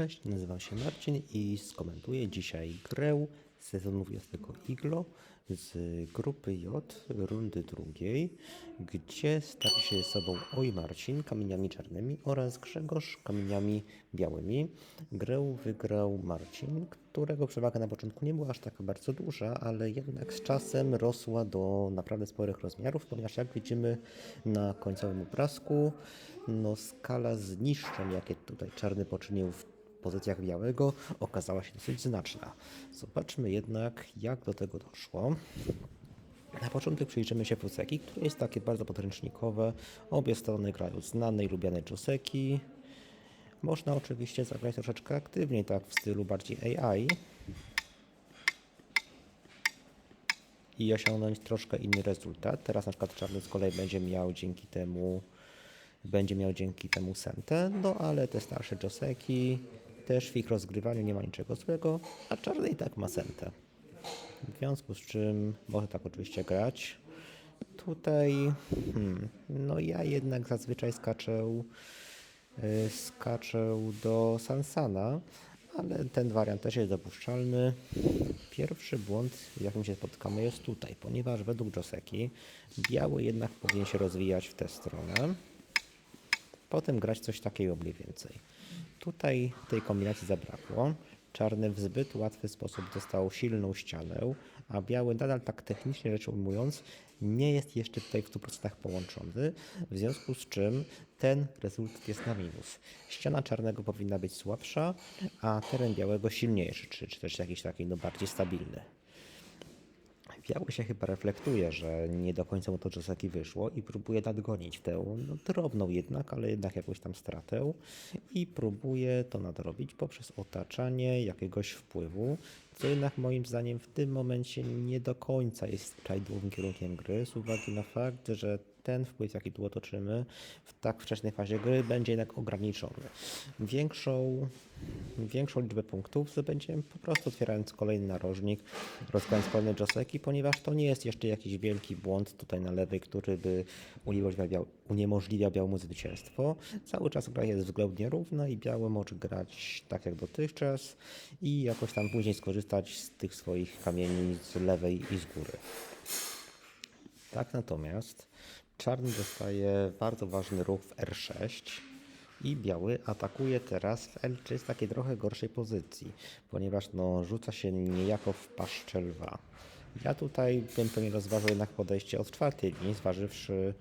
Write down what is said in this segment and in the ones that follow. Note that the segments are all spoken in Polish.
Cześć, nazywam się Marcin i skomentuję dzisiaj grę sezonu Jasnego Iglo z grupy J rundy drugiej, gdzie stali się sobą Oj Marcin kamieniami czarnymi oraz Grzegorz kamieniami białymi. Grę wygrał Marcin, którego przewaga na początku nie była aż taka bardzo duża, ale jednak z czasem rosła do naprawdę sporych rozmiarów, ponieważ jak widzimy na końcowym obrazku, no skala zniszczeń, jakie tutaj czarny poczynił w pozycjach białego, okazała się dosyć znaczna. Zobaczmy jednak, jak do tego doszło. Na początek przyjrzymy się Fuseki, które jest takie bardzo podręcznikowe. Obie strony grają znane i lubiane Joseki. Można oczywiście zagrać troszeczkę aktywniej, tak w stylu bardziej AI. I osiągnąć troszkę inny rezultat. Teraz na przykład czarny z kolei będzie miał dzięki temu będzie miał dzięki temu sentę, no ale te starsze Joseki też w ich rozgrywaniu nie ma niczego złego, a czarny i tak ma sentę. W związku z czym może tak oczywiście grać. Tutaj, hmm, no ja jednak zazwyczaj skaczę, y, skaczę do Sansana, ale ten wariant też jest dopuszczalny. Pierwszy błąd, jakim się spotkamy, jest tutaj, ponieważ według Joseki biały jednak powinien się rozwijać w tę stronę potem grać coś takiego mniej więcej. Tutaj tej kombinacji zabrakło. Czarny w zbyt łatwy sposób dostał silną ścianę, a biały nadal tak technicznie rzecz ujmując nie jest jeszcze tutaj w 100% połączony, w związku z czym ten rezultat jest na minus. Ściana czarnego powinna być słabsza, a teren białego silniejszy, czy, czy też jakiś taki no, bardziej stabilny. Biały się chyba reflektuje, że nie do końca mu to Joseki wyszło i próbuje nadgonić tę no, drobną jednak, ale jednak jakąś tam stratę i próbuje to nadrobić poprzez otaczanie jakiegoś wpływu, co jednak moim zdaniem w tym momencie nie do końca jest prawidłowym kierunkiem gry z uwagi na fakt, że ten wpływ, jaki tu otoczymy w tak wczesnej fazie gry będzie jednak ograniczony. Większą, większą liczbę punktów zdobędziemy po prostu otwierając kolejny narożnik, rozkładając kolejne joseki, ponieważ to nie jest jeszcze jakiś wielki błąd tutaj na lewej, który by uniemożliwiał, uniemożliwiał białemu zwycięstwo. Cały czas gra jest względnie równa i biały może grać tak jak dotychczas i jakoś tam później skorzystać z tych swoich kamieni z lewej i z góry. Tak natomiast czarny dostaje bardzo ważny ruch w R6 i biały atakuje teraz w L3 z takiej trochę gorszej pozycji, ponieważ no, rzuca się niejako w paszczę lwa. Ja tutaj bym pewnie rozważył jednak podejście od czwartej linii, zważywszy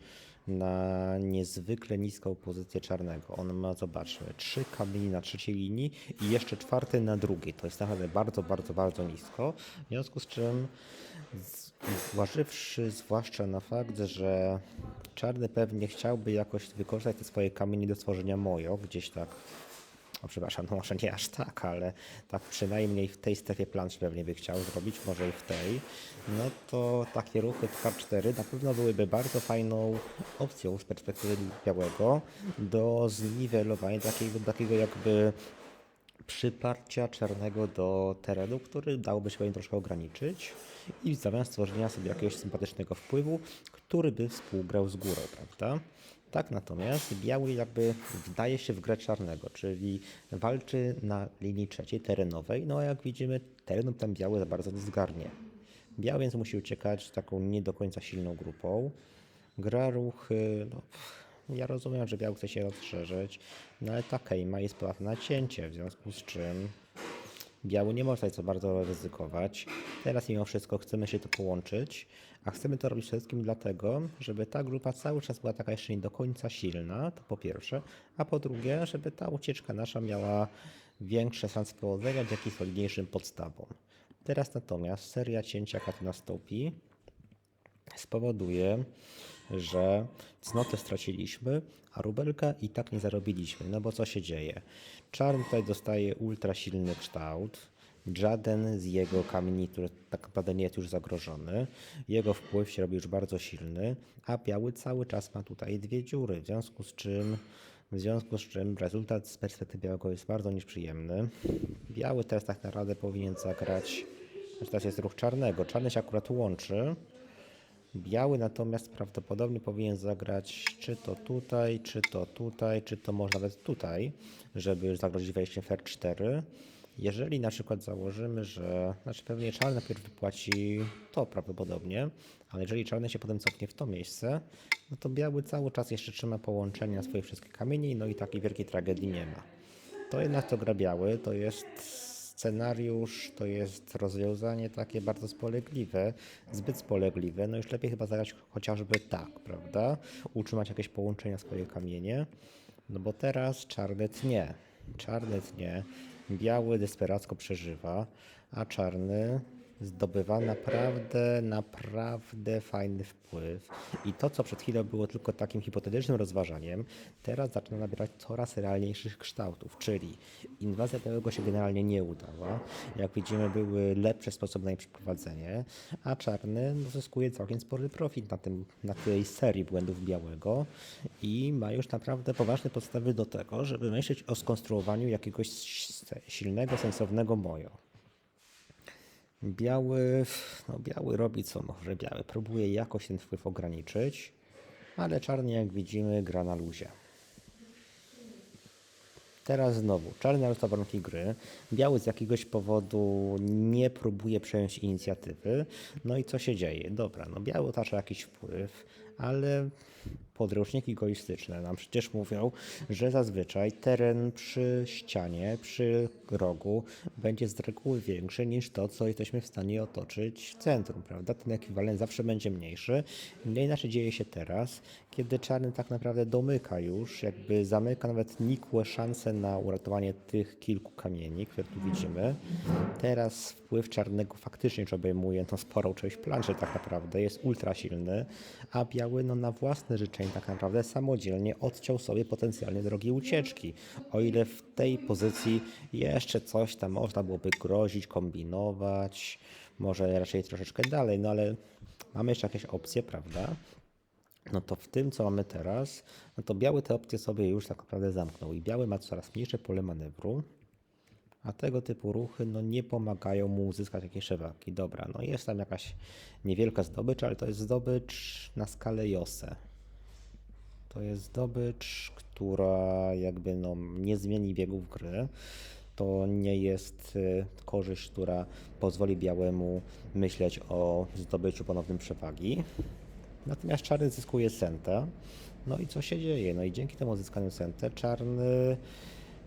na niezwykle niską pozycję czarnego. On ma, zobaczmy, trzy kamieni na trzeciej linii i jeszcze czwarty na drugiej. To jest naprawdę bardzo, bardzo, bardzo nisko. W związku z czym, zważywszy zwłaszcza na fakt, że czarny pewnie chciałby jakoś wykorzystać te swoje kamienie do stworzenia mojo, gdzieś tak o, przepraszam, no może nie aż tak, ale tak przynajmniej w tej strefie planszy pewnie by chciał zrobić, może i w tej, no to takie ruchy w K4 na pewno byłyby bardzo fajną opcją z perspektywy białego do zniwelowania takiego, takiego jakby przyparcia czarnego do terenu, który dałoby się pewnie troszkę ograniczyć i zamiast stworzenia sobie jakiegoś sympatycznego wpływu, który by współgrał z górą, prawda? Tak natomiast biały jakby wdaje się w grę czarnego, czyli walczy na linii trzeciej terenowej, no a jak widzimy terenu tam biały za bardzo nie zgarnie. Biały więc musi uciekać taką nie do końca silną grupą. Gra ruchy, no, ja rozumiem, że biały chce się rozszerzyć, no ale ta kejma jest podatna na cięcie, w związku z czym biały nie tutaj co bardzo ryzykować. Teraz mimo wszystko chcemy się to połączyć, a chcemy to robić przede wszystkim dlatego, żeby ta grupa cały czas była taka jeszcze nie do końca silna, to po pierwsze, a po drugie, żeby ta ucieczka nasza miała większe szanse powodzenia dzięki solidniejszym podstawom. Teraz natomiast seria cięcia, jaka tu nastąpi, spowoduje, że cnotę straciliśmy, a rubelka i tak nie zarobiliśmy. No bo co się dzieje? Czarny tutaj dostaje ultra silny kształt. Żaden z jego kamieni, który tak naprawdę nie jest już zagrożony. Jego wpływ się robi już bardzo silny, a biały cały czas ma tutaj dwie dziury, w związku z czym w związku z czym rezultat z perspektywy białego jest bardzo nieprzyjemny. Biały teraz tak naprawdę powinien zagrać, teraz jest ruch czarnego. Czarny się akurat łączy, Biały natomiast prawdopodobnie powinien zagrać czy to tutaj, czy to tutaj, czy to może nawet tutaj, żeby zagrozić wejściem fer 4. Jeżeli na przykład założymy, że, znaczy pewnie czarny najpierw wypłaci to prawdopodobnie, ale jeżeli czarny się potem cofnie w to miejsce, no to biały cały czas jeszcze trzyma połączenie na swoje wszystkie kamienie, no i takiej wielkiej tragedii nie ma. To jednak to gra biały, to jest scenariusz, to jest rozwiązanie takie bardzo spolegliwe, zbyt spolegliwe, no już lepiej chyba zagrać chociażby tak, prawda? Utrzymać jakieś połączenia swoje kamienie, no bo teraz czarny tnie, czarny tnie, biały desperacko przeżywa, a czarny zdobywa naprawdę, naprawdę fajny wpływ. I to, co przed chwilą było tylko takim hipotetycznym rozważaniem, teraz zaczyna nabierać coraz realniejszych kształtów, czyli inwazja białego się generalnie nie udała. Jak widzimy, były lepsze sposoby na jej przeprowadzenie, a czarny no, zyskuje całkiem spory profit na, tym, na tej serii błędów białego i ma już naprawdę poważne podstawy do tego, żeby myśleć o skonstruowaniu jakiegoś silnego, sensownego mojo. Biały, no biały robi co może. Biały próbuje jakoś ten wpływ ograniczyć, ale czarny jak widzimy gra na luzie. Teraz znowu, czarny narzuca warunki gry, biały z jakiegoś powodu nie próbuje przejąć inicjatywy. No i co się dzieje? Dobra, no biały otacza jakiś wpływ, ale podręczniki egoistyczne nam przecież mówią, że zazwyczaj teren przy ścianie, przy rogu będzie z reguły większy niż to, co jesteśmy w stanie otoczyć w centrum, prawda? Ten ekwiwalent zawsze będzie mniejszy. Nie inaczej dzieje się teraz, kiedy czarny tak naprawdę domyka już, jakby zamyka nawet nikłe szanse na uratowanie tych kilku kamieni, które tu widzimy. Teraz wpływ czarnego faktycznie już obejmuje tą sporą część planszy tak naprawdę, jest ultra silny, a biały no na własne życzenie tak naprawdę samodzielnie odciął sobie potencjalnie drogi ucieczki. O ile w tej pozycji jeszcze coś tam można byłoby grozić, kombinować, może raczej troszeczkę dalej, no ale mamy jeszcze jakieś opcje, prawda? No to w tym, co mamy teraz, no to biały te opcje sobie już tak naprawdę zamknął i biały ma coraz mniejsze pole manewru, a tego typu ruchy no nie pomagają mu uzyskać jakieś przewagi. Dobra, no jest tam jakaś niewielka zdobycz, ale to jest zdobycz na skalę Jose. To jest zdobycz, która jakby no nie zmieni biegów gry. To nie jest y, korzyść, która pozwoli białemu myśleć o zdobyciu ponownym przewagi. Natomiast czarny zyskuje sentę. No i co się dzieje? No i dzięki temu uzyskaniu sentę czarny,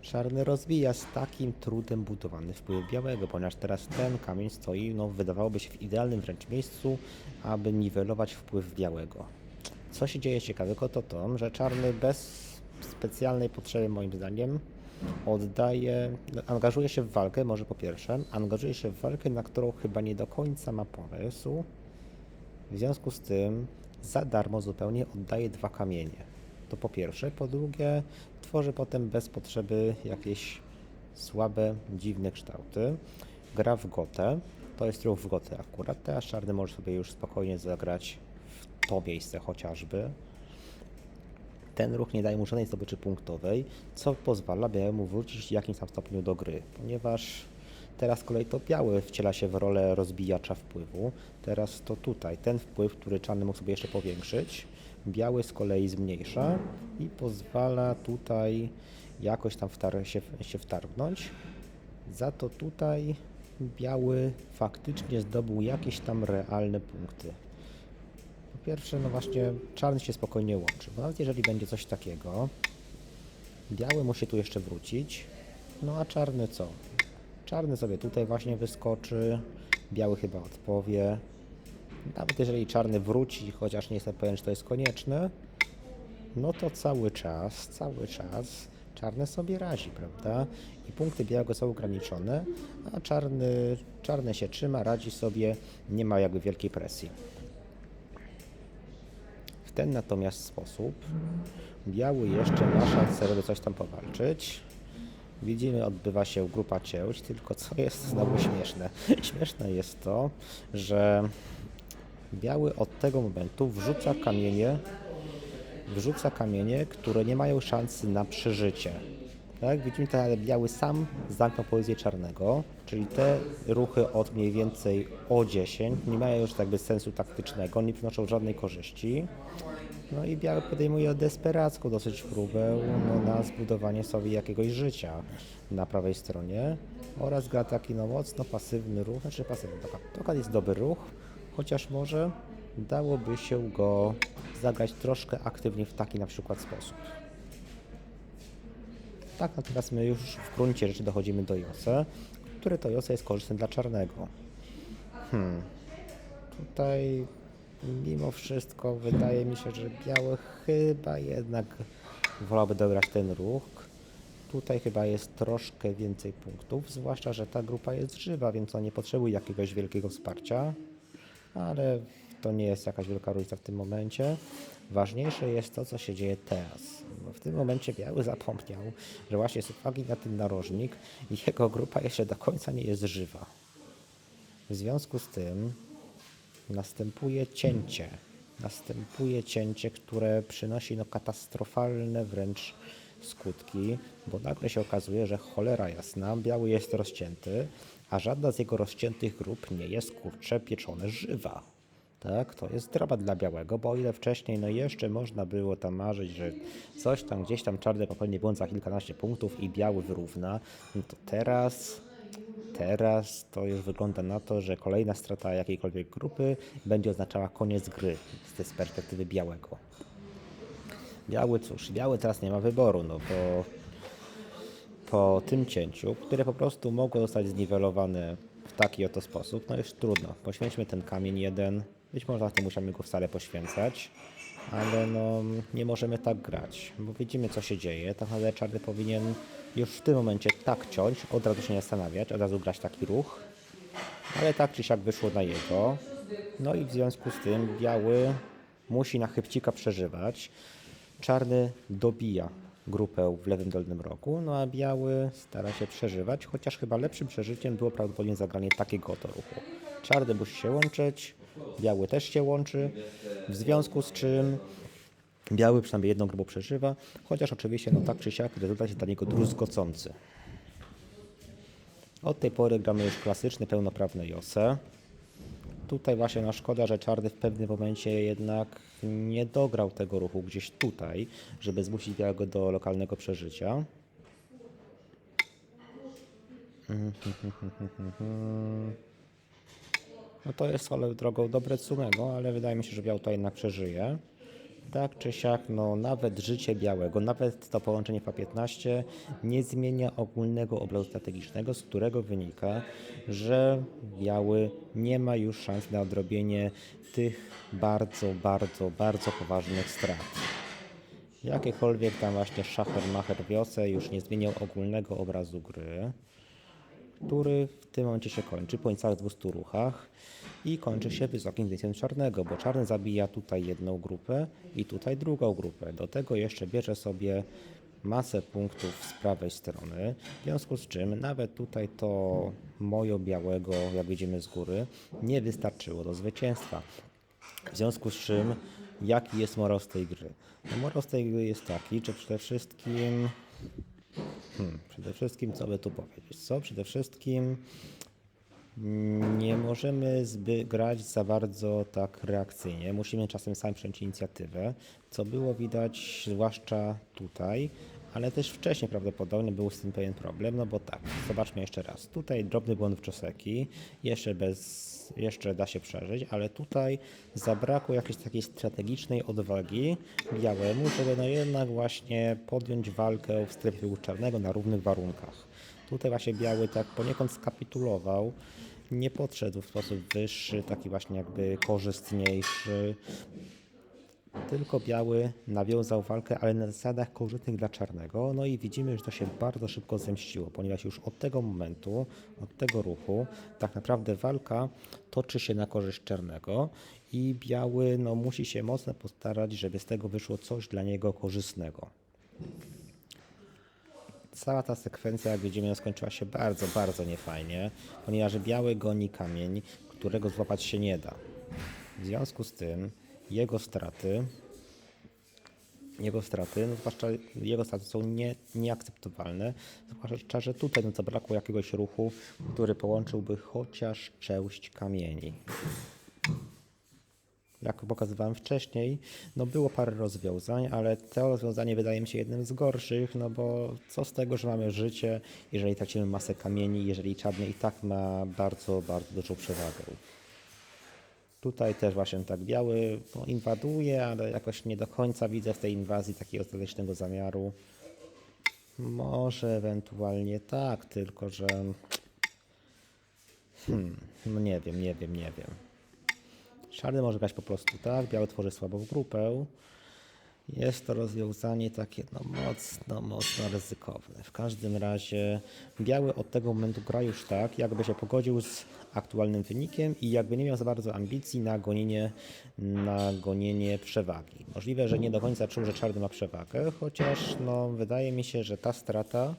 czarny rozwija z takim trudem budowany wpływ białego, ponieważ teraz ten kamień stoi, no wydawałoby się w idealnym wręcz miejscu, aby niwelować wpływ białego. Co się dzieje ciekawego to to, że czarny bez specjalnej potrzeby moim zdaniem oddaje, angażuje się w walkę, może po pierwsze, angażuje się w walkę, na którą chyba nie do końca ma pomysł. W związku z tym za darmo zupełnie oddaje dwa kamienie. To po pierwsze. Po drugie, tworzy potem bez potrzeby jakieś słabe, dziwne kształty. Gra w gotę. To jest ruch w gotę akurat. Teraz czarny może sobie już spokojnie zagrać w to miejsce chociażby. Ten ruch nie daje mu żadnej zdobyczy punktowej, co pozwala białemu wrócić w jakimś tam stopniu do gry, ponieważ Teraz z kolei to biały wciela się w rolę rozbijacza wpływu. Teraz to tutaj, ten wpływ, który czarny mógł sobie jeszcze powiększyć, biały z kolei zmniejsza i pozwala tutaj jakoś tam wtar się, się wtargnąć. Za to tutaj biały faktycznie zdobył jakieś tam realne punkty. Po pierwsze, no właśnie, czarny się spokojnie łączy, bo nawet jeżeli będzie coś takiego, biały musi tu jeszcze wrócić, no a czarny co? Czarny sobie tutaj właśnie wyskoczy, biały chyba odpowie. Nawet jeżeli czarny wróci, chociaż nie jestem pewien, czy to jest konieczne, no to cały czas, cały czas czarny sobie razi, prawda? I punkty białego są ograniczone, a czarny, czarny się trzyma, radzi sobie, nie ma jakby wielkiej presji. W ten natomiast sposób biały jeszcze ma szansę, żeby coś tam powalczyć. Widzimy, odbywa się grupa cięć, tylko co jest znowu śmieszne? Śmieszne jest to, że biały od tego momentu wrzuca kamienie, wrzuca kamienie, które nie mają szansy na przeżycie. Tak, widzimy tutaj, ale biały sam zamknął pozycję czarnego, czyli te ruchy od mniej więcej o 10 nie mają już jakby sensu taktycznego, nie przynoszą żadnej korzyści. No i biały podejmuje desperacką dosyć próbę no, na zbudowanie sobie jakiegoś życia na prawej stronie oraz gra taki no mocno pasywny ruch, znaczy pasywny, taka, to jest dobry ruch, chociaż może dałoby się go zagrać troszkę aktywniej w taki na przykład sposób. Tak, natomiast my już w gruncie rzeczy dochodzimy do Jose, które to Jose jest korzystne dla czarnego. Hmm. Tutaj mimo wszystko wydaje mi się, że biały chyba jednak wolałby dograć ten ruch. Tutaj chyba jest troszkę więcej punktów, zwłaszcza, że ta grupa jest żywa, więc on nie potrzebuje jakiegoś wielkiego wsparcia, ale to nie jest jakaś wielka różnica w tym momencie. Ważniejsze jest to, co się dzieje teraz. Bo w tym momencie Biały zapomniał, że właśnie z uwagi na ten narożnik jego grupa jeszcze do końca nie jest żywa. W związku z tym następuje cięcie. Następuje cięcie, które przynosi no, katastrofalne wręcz skutki, bo nagle się okazuje, że cholera jasna, biały jest rozcięty, a żadna z jego rozciętych grup nie jest kurcze pieczone żywa. Tak, to jest dramat dla białego, bo o ile wcześniej no jeszcze można było tam marzyć, że coś tam gdzieś tam czarny popełni błąd za kilkanaście punktów i biały wyrówna, no to teraz Teraz to już wygląda na to, że kolejna strata jakiejkolwiek grupy będzie oznaczała koniec gry z perspektywy białego. Biały cóż, biały teraz nie ma wyboru, no bo po tym cięciu, które po prostu mogło zostać zniwelowane w taki oto sposób, no już trudno. Poświęćmy ten kamień jeden, być może nie musimy go wcale poświęcać, ale no nie możemy tak grać, bo widzimy co się dzieje. Tak naprawdę czarny powinien już w tym momencie tak ciąć, od razu się nie zastanawiać, od razu grać taki ruch, ale tak czy siak wyszło na jego. No i w związku z tym biały musi na chybcika przeżywać. Czarny dobija grupę w lewym dolnym rogu, no a biały stara się przeżywać, chociaż chyba lepszym przeżyciem było prawdopodobnie zagranie takiego oto ruchu. Czarny musi się łączyć, biały też się łączy, w związku z czym biały przynajmniej jedną grupą przeżywa, chociaż oczywiście no tak czy siak rezultat jest dla niego druzgocący. Od tej pory gramy już klasyczny, pełnoprawny Jose. Tutaj właśnie no szkoda, że Czarny w pewnym momencie jednak nie dograł tego ruchu gdzieś tutaj, żeby zmusić Białego do lokalnego przeżycia. No to jest ale drogą dobre Tsumego, ale wydaje mi się, że Biał to jednak przeżyje. Tak czy siak, no nawet życie białego, nawet to połączenie P15 nie zmienia ogólnego obrazu strategicznego, z którego wynika, że biały nie ma już szans na odrobienie tych bardzo, bardzo, bardzo poważnych strat. Jakiekolwiek tam właśnie szacher macher wiosę już nie zmieniał ogólnego obrazu gry który w tym momencie się kończy po niecałych 200 ruchach i kończy się wysokim zdjęciem czarnego, bo czarny zabija tutaj jedną grupę i tutaj drugą grupę. Do tego jeszcze bierze sobie masę punktów z prawej strony, w związku z czym nawet tutaj to mojo białego, jak widzimy z góry, nie wystarczyło do zwycięstwa. W związku z czym, jaki jest morał z tej gry? No, morał z tej gry jest taki, że przede wszystkim Hmm, przede wszystkim, co by tu powiedzieć? Co? Przede wszystkim nie możemy zby grać za bardzo tak reakcyjnie. Musimy czasem sami przejąć inicjatywę, co było widać zwłaszcza tutaj, ale też wcześniej prawdopodobnie był z tym pewien problem, no bo tak, zobaczmy jeszcze raz. Tutaj drobny błąd w czoseki, jeszcze bez, jeszcze da się przeżyć, ale tutaj zabrakło jakiejś takiej strategicznej odwagi białemu, żeby no jednak właśnie podjąć walkę w strefie czarnego na równych warunkach. Tutaj właśnie biały tak poniekąd skapitulował, nie podszedł w sposób wyższy, taki właśnie jakby korzystniejszy, tylko biały nawiązał walkę, ale na zasadach korzystnych dla czarnego. No i widzimy, że to się bardzo szybko zemściło, ponieważ już od tego momentu, od tego ruchu, tak naprawdę walka toczy się na korzyść czarnego i biały no, musi się mocno postarać, żeby z tego wyszło coś dla niego korzystnego. Cała ta sekwencja, jak widzimy, skończyła się bardzo, bardzo niefajnie, ponieważ biały goni kamień, którego złapać się nie da. W związku z tym jego straty jego straty, no zwłaszcza jego straty są nie, nieakceptowalne, zwłaszcza, że tutaj no, zabrakło jakiegoś ruchu, który połączyłby chociaż część kamieni. Jak pokazywałem wcześniej, no było parę rozwiązań, ale to rozwiązanie wydaje mi się jednym z gorszych, no bo co z tego, że mamy życie, jeżeli tracimy masę kamieni, jeżeli czarny i tak ma bardzo, bardzo dużą przewagę. Tutaj też właśnie tak biały no, inwaduje, ale jakoś nie do końca widzę w tej inwazji takiego ostatecznego zamiaru. Może ewentualnie tak, tylko że. Hmm, no nie wiem, nie wiem, nie wiem. Czarny może grać po prostu tak, biały tworzy słabą grupę. Jest to rozwiązanie takie no mocno, mocno ryzykowne. W każdym razie biały od tego momentu gra już tak, jakby się pogodził z aktualnym wynikiem i jakby nie miał za bardzo ambicji na gonienie, na gonienie przewagi. Możliwe, że nie do końca czuł, że czarny ma przewagę, chociaż no, wydaje mi się, że ta strata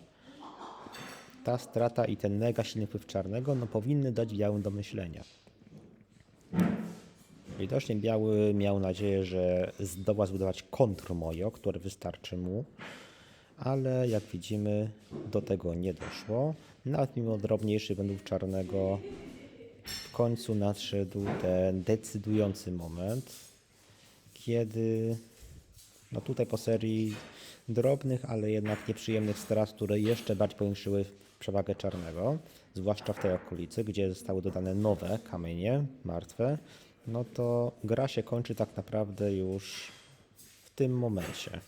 ta strata i ten mega silny wpływ czarnego no, powinny dać białym do myślenia. Widocznie biały miał nadzieję, że zdoła zbudować kontrmojo, które wystarczy mu, ale jak widzimy do tego nie doszło. Nawet mimo drobniejszych błędów czarnego w końcu nadszedł ten decydujący moment, kiedy no tutaj po serii drobnych, ale jednak nieprzyjemnych strat, które jeszcze bardziej powiększyły przewagę czarnego, zwłaszcza w tej okolicy, gdzie zostały dodane nowe kamienie martwe, no to gra się kończy tak naprawdę już w tym momencie.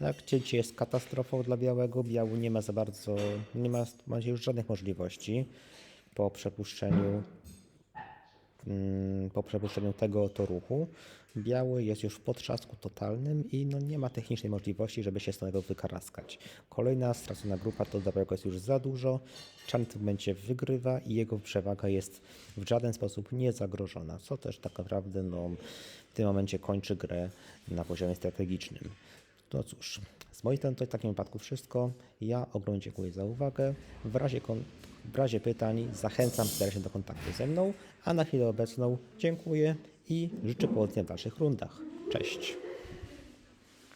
Jak cięcie jest katastrofą dla białego, biały nie ma za bardzo, nie ma, ma już żadnych możliwości po przepuszczeniu mm, po przepuszczeniu tego to ruchu. Biały jest już w potrzasku totalnym i no nie ma technicznej możliwości, żeby się z tego wykaraskać. Kolejna stracona grupa to dla białego jest już za dużo. Czarny w tym momencie wygrywa i jego przewaga jest w żaden sposób nie zagrożona, co też tak naprawdę no, w tym momencie kończy grę na poziomie strategicznym. No cóż, z mojej strony to w takim wypadku wszystko. Ja ogromnie dziękuję za uwagę. W razie, w razie pytań zachęcam do kontaktu ze mną, a na chwilę obecną dziękuję i życzę powodzenia w dalszych rundach. Cześć!